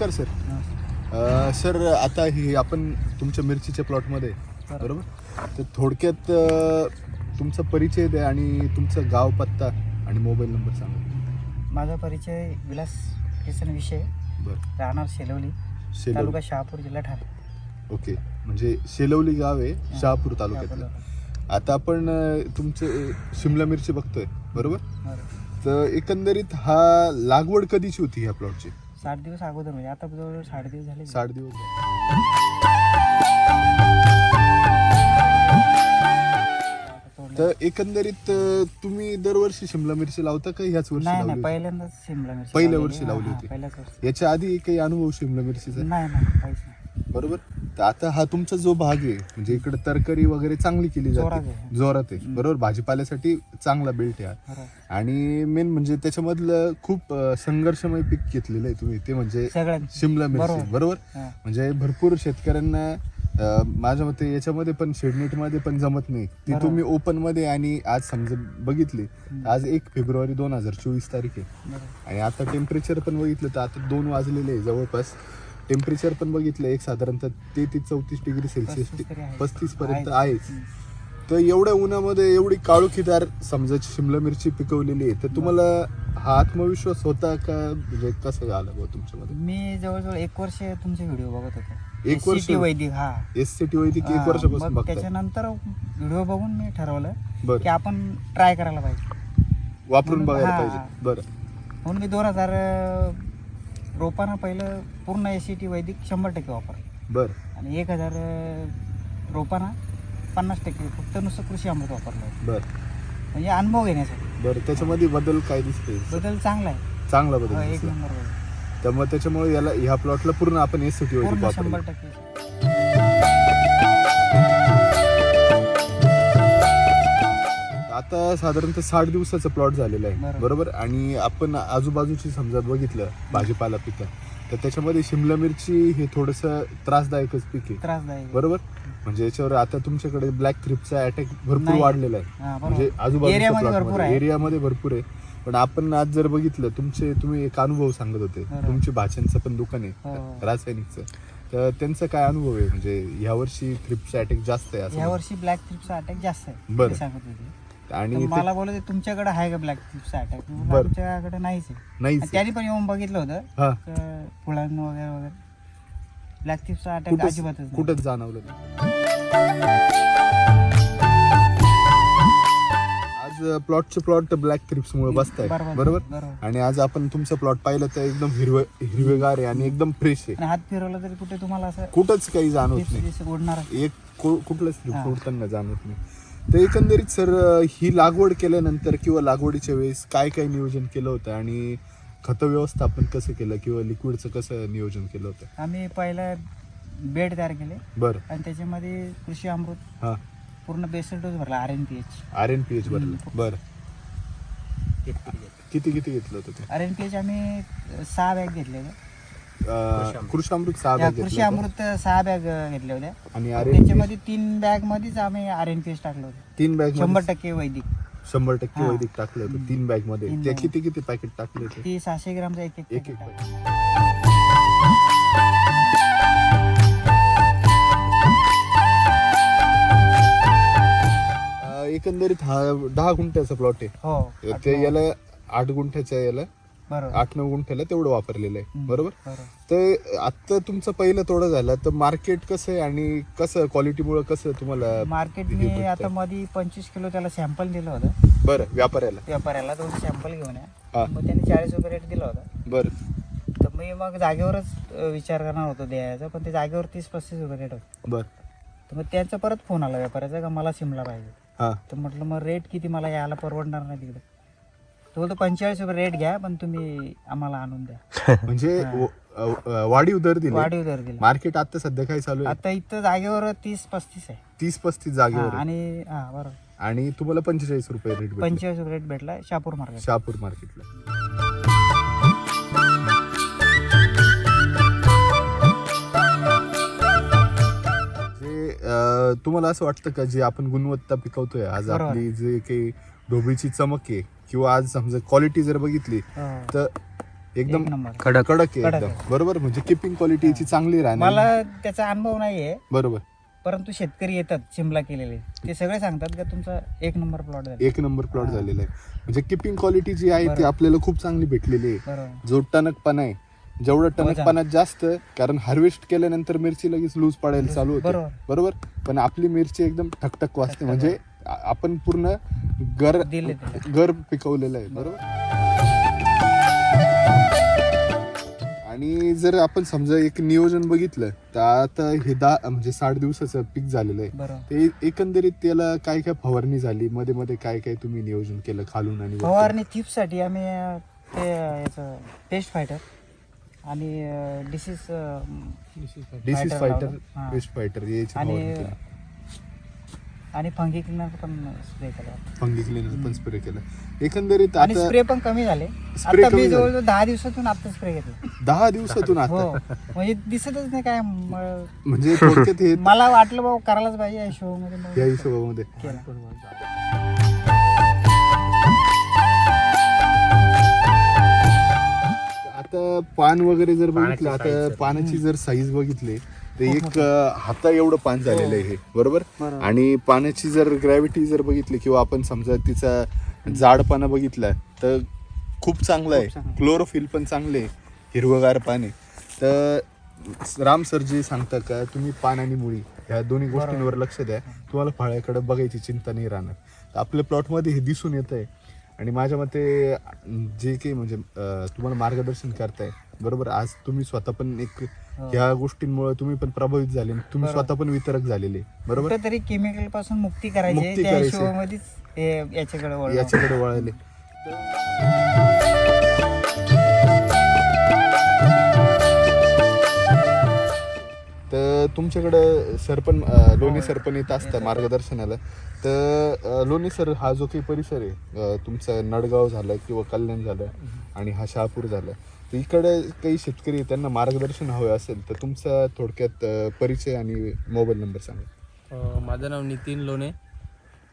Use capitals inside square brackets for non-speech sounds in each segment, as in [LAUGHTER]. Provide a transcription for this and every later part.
नमस्कार सर. अ, सर आता हे आपण तुमच्या मिरचीच्या प्लॉटमध्ये आहे, बरोबर? तर थोडक्यात अ, तुमचा परिचय द्या आणि तुमचं गाव पत्ता आणि मोबाईल नंबर सांगा. माझा परिचय विलास किसन विषय बरं. राहणार शेलवली शेलवली. तालुका शहापूर जिल्हा ठाणे. ओके. म्हणजे शेलवली गाव आहे शहापूर तालुक्यातलं. आता आपण अ, तुमचे अ, शिमला मिरची बघतोय बरोबर? बरं. तर एकंदरीत हा लागवड कधीची होती ह्या प्लॉटची साठ दिवस अगोदर म्हणजे आता जवळजवळ साठ दिवस झाले साठ दिवस झाले. तर एकंदरीत अ, तुम्ही दरवर्षी शिमला मिरची लावता का ह्याच वर्षी नाही नाही? पहिल्यांदाच शिमला मिरची पहिल्या लावलेली. वर्षी हा, लावली हा, होती. पहिल्याच वर्षी याच्या आधी काही अनुभव शिमला मिरचीचा नाही नाही काहीच नाही बरोबर? तर आता हा तुमचा जो भाग आहे म्हणजे इकडे तरकारी वगैरे चांगली केली जोरात जाते आहे. जोरात आहे. बरोबर? भाजीपाल्यासाठी चांगला बेल्ट आहे हा. आणि मेन म्हणजे त्याच्यामधलं खूप अ, संघर्षमय पीक घेतलेलं आहे तुम्ही. ते म्हणजे शिमला मिरची. बरोबर. बरोबर? हा. म्हणजे भरपूर शेतकऱ्यांना अ, माझ्या मते याच्यामध्ये पण शेडनेटमध्ये पण जमत नाही. ती बरोबर. तुम्ही ओपनमध्ये आणि आज समजा बघितली आज एक फेब्रुवारी दोन हजार चोवीस तारीख आहे. बरोबर. आणि आता टेम्परेचर पण बघितलं तर आता दोन वाजलेले आहे जवळपास. टेम्परेचर पण बघितलं एक साधारणतः तेहतीस चौतीस डिग्री सेल्सिअस पस्तीस पर्यंत आहे. आहेच. तर एवढ्या उन्हामध्ये एवढी काळोखीदार समजा शिमला मिरची पिकवलेली आहे. तर तुम्हाला हा आत्मविश्वास होता का? म्हणजे कसं आला बुवा तुमच्यामध्ये? मी जवळजवळ एक वर्ष तुमचे व्हिडिओ बघत होतो. एक वर्ष? वैदिक हा. एस सी टी वैदिक एक वर्षापासून त्याच्यानंतर व्हिडिओ बघून मी ठरवलं की आपण ट्राय करायला पाहिजे. वापरून बघायला पाहिजे. बरं. म्हणून मी दोन हजार रोपांना पहिलं पूर्ण एस सी टी वैदिक शंभर टक्के वापरलं बरं. आणि एक हजार रोपांना पन्नास टक्के फक्त नुसतं कृषी अमृत वापरलं बरं. म्हणजे अनुभव घेण्यासाठी. बरं त्याच्यामध्ये बदल काय दिसते बदल चांगला आहे. चांगला हो, बदल एक दिसला नंबर त्यामुळे त्याच्यामुळे याला ह्या प्लॉटला पूर्ण आपण एस सी टी वैदिक पूर्ण शंभर टक्के. आता साधारणतः साठ दिवसाचा प्लॉट झालेला आहे. बरोबर. बरोबर? आणि आपण आजूबाजूची समजा बघितलं भाजीपाला पिकं तर त्याच्यामध्ये शिमला मिरची हे थोडस त्रासदायकच पीक आहे. त्रासदायक. बरोबर? म्हणजे याच्यावर आता तुमच्याकडे ब्लॅक थ्रिपचा अटॅक भरपूर नाही. वाढलेला आहे. हा म्हणजे एरियामध्ये भरपूर आजूबाजूच्या आहे. एरियामध्ये भरपूर आहे. पण आपण आज जर बघितलं तुमचे तुम्ही एक अनुभव सांगत होते. बरोबर. तुमची भाच्यांचं पण दुकान आहे हो. रासायनिकचं. तर त्यांचा काय अनुभव आहे? म्हणजे यावर्षी थ्रिपचा अटॅक जास्त आहे या असं वर्षी ब्लॅक थ्रिपचा अटॅक जास्त आहे. बरं. ते सांगत होते. आणि तर मला बोलत तुमच्याकडे आहे का ब्लॅक थ्रिपचा अटॅक बरं. आमच्याकडे नाहीच आहे. आणि त्यांनी पण येऊन बघितलं होतं. हा. फुलांना वगैरे वगैरे. ब्लॅक थ्रिपचा अटॅक कुठंच अजिबातच नाही. कुठंच जाणवलं नाही. आज प्लॉटचे प्लॉट ब्लॅक थ्रिप्स मुळे बसताय बरोबर बरोबर? बरोबर. आणि आज आपण तुमचं प्लॉट पाहिलं तर एकदम हिरवं हिरवेगार आहे आणि एकदम फ्रेश आहे. आणि हात फिरवला तरी कुठे तुम्हाला असं कुठंच काही जाणवत नाही. उडणार एक कु- कुठलंच उडताना जाणवत नाही. तर एकंदरीत सर ही लागवड केल्यानंतर किंवा लागवडीच्या वेळेस काय काय नियोजन केलं होतं आणि खत व्यवस्थापन कसं केलं किंवा लिक्विडचं कसं नियोजन केलं होतं? आम्ही पहिला बेड तयार केले. बरं. आणि त्याच्यामध्ये कृषी अमृत हा. पूर्ण बेसल डोस भरला R N P H R N P H भरलं. बरं. किती किती घेतलं होतं ते? आर एन पी एच आम्ही सहा बॅग घेतले कृषामृत सहा बॅग कृषी. अमृत सहा बॅग घेतल्या होत्या. आणि त्याच्यामध्ये तीन बॅग मध्येच आम्ही आर एन पी एच टाकलं होतं. तीन बॅग शंभर टक्के वैदिक. शंभर टक्के हा. वैदिक टाकलं होतं तीन बॅगमध्ये. तीन त्या bag. किती किती पॅकेट टाकले होते? ती सहाशे ग्रामचा एक एक एक एक packet टाकलं. अं, एकंदरीत हा दहा गुंठ्याचा प्लॉट आहे. हो. ते याला आठ गुंठ्याच्या याला. आठ नऊ गुंठ्याला तेवढं वापरलेलं आहे. बरोबर? तर आता तुमचं पहिलं तोडं झालं तर मार्केट कसं आहे आणि कसं क्वालिटीमुळे कसं तुम्हाला मार्केट मी. आता मध्ये पंचवीस किलो त्याला सॅम्पल दिलं होतं. बरं व्यापाऱ्याला? व्यापाऱ्याला दोन सॅम्पल घेऊन. या. मग त्यांनी चाळीस रुपये रेट दिला होता. बरं. तर मी मग जागेवरच विचार करणार होतो द्यायचा पण ते जागेवर तीस पस्तीस रुपये रेट होतं. बरं. तर मग त्यांचा परत फोन आला व्यापाऱ्याचा का मला सिमला पाहिजे? हा. तर म्हटलं मग रेट किती? मला यायला परवडणार नाही तिकडे. तो बोलतो पंचेचाळीस रुपये रेट घ्या पण तुम्ही आम्हाला आणून द्या. [LAUGHS] म्हणजे व- अ- वाढीव दर दिले. वाढीव दर दिला. मार्केट आता सध्या काय चालू आहे? आता इथं जागेवर तीस पस्तीस आहे. तीस पस्तीस हा, जागेवर आहे. आणि हा बरोबर. आणि तुम्हाला पंचेचाळीस रुपये रेट भेटले. पंचेचाळीस रुपये रेट भेटला शापूर मार्केट शहापूर मार्केटला जे अ, तुम्हाला असं वाटतं का जे आपण गुणवत्ता पिकवतोय आज बरोबर. आपली जे काही ढोबळीची चमक आहे. किंवा आज समजा क्वालिटी जर बघितली हो. तर एकदम कडक. कडक आहे एकदम. बरोबर? म्हणजे किपिंग क्वालिटी याची चांगली राहणार मला त्याचा अनुभव नाहीये. बरोबर. परंतु शेतकरी येतात शिमला केलेले. ते सगळे सांगतात का तुमचा एक नंबर प्लॉट झाला एक नंबर प्लॉट झालेला आहे. म्हणजे किपिंग क्वालिटी जी आहे ती. आपल्याला खूप चांगली भेटलेली आहे. जो टणकपणा आहे जेवढं टणकपणा जास्त कारण हार्वेस्ट केल्यानंतर मिरची लगेच लूज पडायला चालू होते. बरोबर. बरोबर? पण आपली मिरची एकदम ठकठक वाजते. म्हणजे आपण पूर्ण गर. गर पिकवलेलं आहे बरोबर आणि जर आपण समजा एक नियोजन बघितलं तर आता हे दहा म्हणजे साठ दिवसाचं पीक झालेलं आहे बरोबर ते एकंदरीत त्याला काय काय फवारणी झाली मध्ये मध्ये काय काय तुम्ही नियोजन केलं खालून आणि? फवारणी चिप्ससाठी आम्ही ते याचं पेस्ट फायटर आणि disease disease fighter. Pest fighter आणि. आणि फंगी क्लिनर पण स्प्रे केला फंगी क्लिनर पण स्प्रे केलं. एकंदरीत आणि आता स्प्रे पण कमी झाले. आता कमी मी झाले. जवळजवळ दहा दिवसातून आता स्प्रे घेतला. दहा दिवसातून हो. आता म्हणजे दिसतच नाही काय म- म्हणजे थोडक्यात हे मला वाटलं बाबा करायलाच पाहिजे या शो मध्ये मग या हिशोबामध्ये. केला. आता पान वगैरे जर बघितलं आता पानाची जर साईज बघितली तर एक अं, हाता एवढं पान झालेलं आहे हे बरोबर. आणि पाण्याची जर ग्रॅव्हिटी जर बघितली किंवा आपण समजा तिचा जाडपणा बघितला तर खूप चांगला आहे. क्लोरोफिल पण चांगले आहे, हिरवगार पाणी तर राम सर जी सांगता का तुम्ही पान आणि मुळी ह्या दोन्ही गोष्टींवर लक्ष द्या. तुम्हाला फळाकडे बघायची चिंता नाही राहणार. तर आपल्या प्लॉटमध्ये हे दिसून येत आहे आणि माझ्या मते जे काही म्हणजे तुम्हाला मार्गदर्शन करताय बरोबर? आज तुम्ही स्वतः पण एक. ह्या गोष्टींमुळे तुम्ही पण प्रभावित झाले तुम्ही. स्वतः पण वितरक झालेले. बरोबर? कुठेतरी केमिकलपासून मुक्ती करायची याच्याकडे वळलो. याच्याकडे वळाले. तर तुमच्याकडं सरपण अं, लोणी सरपण येत असतं मार्गदर्शनाला. तर लोणी सर हा जो काही परिसर आहे तुमचा नडगाव झालं किंवा कल्याण झालं आणि हा शहापूर झालं. तर इकडे काही शेतकरी आहे, त्यांना मार्गदर्शन हवे असेल तर तुमचा थोडक्यात परिचय आणि मोबाईल नंबर सांगा. अ, माझं नाव नितीन लोणे.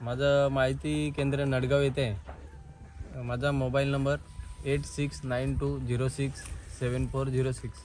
माझं माहिती केंद्र नडगाव येथे आहे. माझा mobile number eight six nine two zero six seven four zero six.